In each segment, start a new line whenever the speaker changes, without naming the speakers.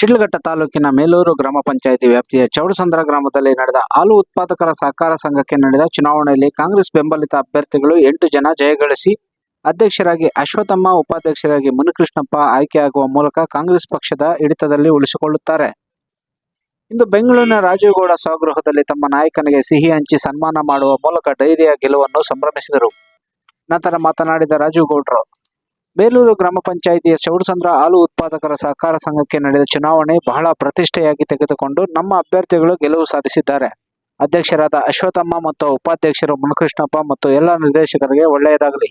ಶಿಡ್ಲಘಟ್ಟ ತಾಲೂಕಿನ ಮೇಲೂರು ಗ್ರಾಮ ಪಂಚಾಯಿತಿ ವ್ಯಾಪ್ತಿಯ ಚೌಡಸಂದ್ರ ಗ್ರಾಮದಲ್ಲಿ ನಡೆದ ಹಾಲು ಉತ್ಪಾದಕರ ಸಹಕಾರ ಸಂಘಕ್ಕೆ ನಡೆದ ಚುನಾವಣೆಯಲ್ಲಿ ಕಾಂಗ್ರೆಸ್ ಬೆಂಬಲಿತ ಅಭ್ಯರ್ಥಿಗಳು ಎಂಟು ಜನ ಜಯಗಳಿಸಿ ಅಧ್ಯಕ್ಷರಾಗಿ ಅಶ್ವಥಮ್ಮ ಉಪಾಧ್ಯಕ್ಷರಾಗಿ ಮುನಿಕೃಷ್ಣಪ್ಪ ಆಯ್ಕೆಯಾಗುವ ಮೂಲಕ ಕಾಂಗ್ರೆಸ್ ಪಕ್ಷದ ಹಿಡಿತದಲ್ಲಿ ಉಳಿಸಿಕೊಳ್ಳುತ್ತಾರೆ. ಇಂದು ಬೆಂಗಳೂರಿನ ರಾಜೀವ್ಗೌಡ ಸ್ವಗೃಹದಲ್ಲಿ ತಮ್ಮ ನಾಯಕನಿಗೆ ಸಿಹಿ ಹಂಚಿ ಸನ್ಮಾನ ಮಾಡುವ ಮೂಲಕ ಡೈರಿಯ ಗೆಲುವನ್ನು ಸಂಭ್ರಮಿಸಿದರು. ನಂತರ ಮಾತನಾಡಿದ ರಾಜೀವ್ ಗೌಡ್ರು ಬೇಲೂರು ಗ್ರಾಮ ಪಂಚಾಯಿತಿಯ ಚೌಡಸಂದ್ರ ಹಾಲು ಉತ್ಪಾದಕರ ಸಹಕಾರ ಸಂಘಕ್ಕೆ ನಡೆದ ಚುನಾವಣೆ ಬಹಳ ಪ್ರತಿಷ್ಠೆಯಾಗಿ ತೆಗೆದುಕೊಂಡು ನಮ್ಮ ಅಭ್ಯರ್ಥಿಗಳು ಗೆಲುವು ಸಾಧಿಸಿದ್ದಾರೆ. ಅಧ್ಯಕ್ಷರಾದ ಅಶ್ವಥಮ್ಮ ಮತ್ತು ಉಪಾಧ್ಯಕ್ಷರು ಮುನಿಕೃಷ್ಣಪ್ಪ ಮತ್ತು ಎಲ್ಲ ನಿರ್ದೇಶಕರಿಗೆ ಒಳ್ಳೆಯದಾಗಲಿ.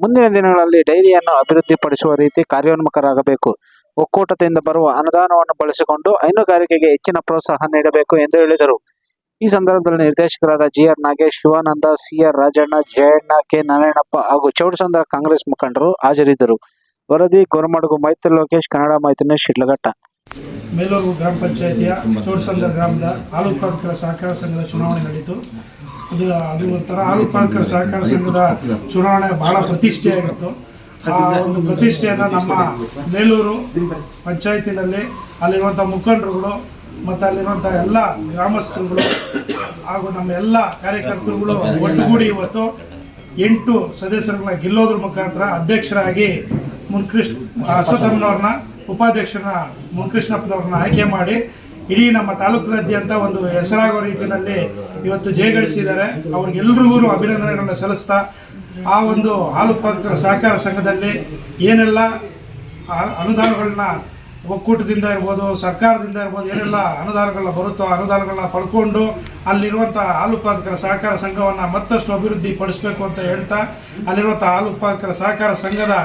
ಮುಂದಿನ ದಿನಗಳಲ್ಲಿ ಡೈರಿಯನ್ನು ಅಭಿವೃದ್ಧಿಪಡಿಸುವ ರೀತಿ ಕಾರ್ಯೋನ್ಮುಖರಾಗಬೇಕು. ಒಕ್ಕೂಟದಿಂದ ಬರುವ ಅನುದಾನವನ್ನು ಬಳಸಿಕೊಂಡು ಹೈನುಗಾರಿಕೆಗೆ ಹೆಚ್ಚಿನ ಪ್ರೋತ್ಸಾಹ ನೀಡಬೇಕು ಎಂದು ಹೇಳಿದರು. ಈ ಸಂದರ್ಭದಲ್ಲಿ ನಿರ್ದೇಶಕರಾದ G R Nagesh, Shivananda C R Rajanna Jayanna K Narayanappa ಹಾಗೂ ಚೌಡಸಂದ್ರ ಕಾಂಗ್ರೆಸ್ ಮುಖಂಡರು ಹಾಜರಿದ್ದರು. ವರದಿ ಗೊರಮಡುಗು ಮೈತ್ರಿ ಲೋಕೇಶ್, ಕನ್ನಡ ಮೈತ್ರಿ ಶಿಡ್ಲಘಟ್ಟ.
ಮೇಲೂರು ಗ್ರಾಮ ಪಂಚಾಯಿತಿಯ ಚೌಡಸಂದ್ರ ಗ್ರಾಮದ ಹಾಲು ಸಹಕಾರ ಸಂಘದ ಚುನಾವಣೆ ನಡೀತು ಅದು ಅದು ಒಂಥರ ಹಾಲು ಉತ್ಪಾದಕರ ಸಹಕಾರ ಸಂಘದ ಚುನಾವಣೆ ಬಹಳ ಪ್ರತಿಷ್ಠೆಯಾಗಿತ್ತು. ಆ ಒಂದು ಪ್ರತಿಷ್ಠೆಯನ್ನು ನಮ್ಮ ಮೇಲೂರು ಪಂಚಾಯತಿನಲ್ಲಿ ಅಲ್ಲಿರುವಂಥ ಮುಖಂಡರುಗಳು ಮತ್ತು ಅಲ್ಲಿರುವಂಥ ಎಲ್ಲ ಗ್ರಾಮಸ್ಥರುಗಳು ಹಾಗೂ ನಮ್ಮ ಎಲ್ಲ ಕಾರ್ಯಕರ್ತರುಗಳು ಒಟ್ಟುಗೂಡಿ ಇವತ್ತು ಎಂಟು ಸದಸ್ಯರುಗಳನ್ನ ಗೆಲ್ಲೋದ್ರ ಮುಖಾಂತರ ಅಧ್ಯಕ್ಷರಾಗಿ ಮುನ್ಕೃಷ್ಣ ಅಶ್ವಥಮ್ಮನವ್ರನ್ನ ಉಪಾಧ್ಯಕ್ಷರನ್ನ ಮುನ್ಕೃಷ್ಣಪ್ಪನವ್ರನ್ನ ಆಯ್ಕೆ ಮಾಡಿ ಇಡೀ ನಮ್ಮ ತಾಲೂಕಿನಾದ್ಯಂತ ಒಂದು ಹೆಸರಾಗುವ ರೀತಿಯಲ್ಲಿ ಇವತ್ತು ಜಯಗಳಿಸಿದ್ದಾರೆ ಅವ್ರಿಗೆಲ್ರಿಗೂ ಅಭಿನಂದನೆಗಳನ್ನ ಸಲ್ಲಿಸ್ತಾ ಆ ಒಂದು ಹಾಲು ಉತ್ಪಾದಕರ ಸಹಕಾರ ಸಂಘದಲ್ಲಿ ಏನೆಲ್ಲ ಅನುದಾನಗಳನ್ನ ಒಕ್ಕೂಟದಿಂದ ಇರ್ಬೋದು, ಸರ್ಕಾರದಿಂದ ಇರ್ಬೋದು, ಏನೆಲ್ಲ ಅನುದಾನಗಳನ್ನ ಬರುತ್ತೋ ಅನುದಾನಗಳನ್ನ ಪಡ್ಕೊಂಡು ಅಲ್ಲಿರುವಂಥ ಹಾಲು ಉತ್ಪಾದಕರ ಸಹಕಾರ ಸಂಘವನ್ನ ಮತ್ತಷ್ಟು ಅಭಿವೃದ್ಧಿ ಪಡಿಸಬೇಕು ಅಂತ ಹೇಳ್ತಾ ಅಲ್ಲಿರುವಂಥ ಹಾಲು ಉತ್ಪಾದಕರ ಸಹಕಾರ ಸಂಘದ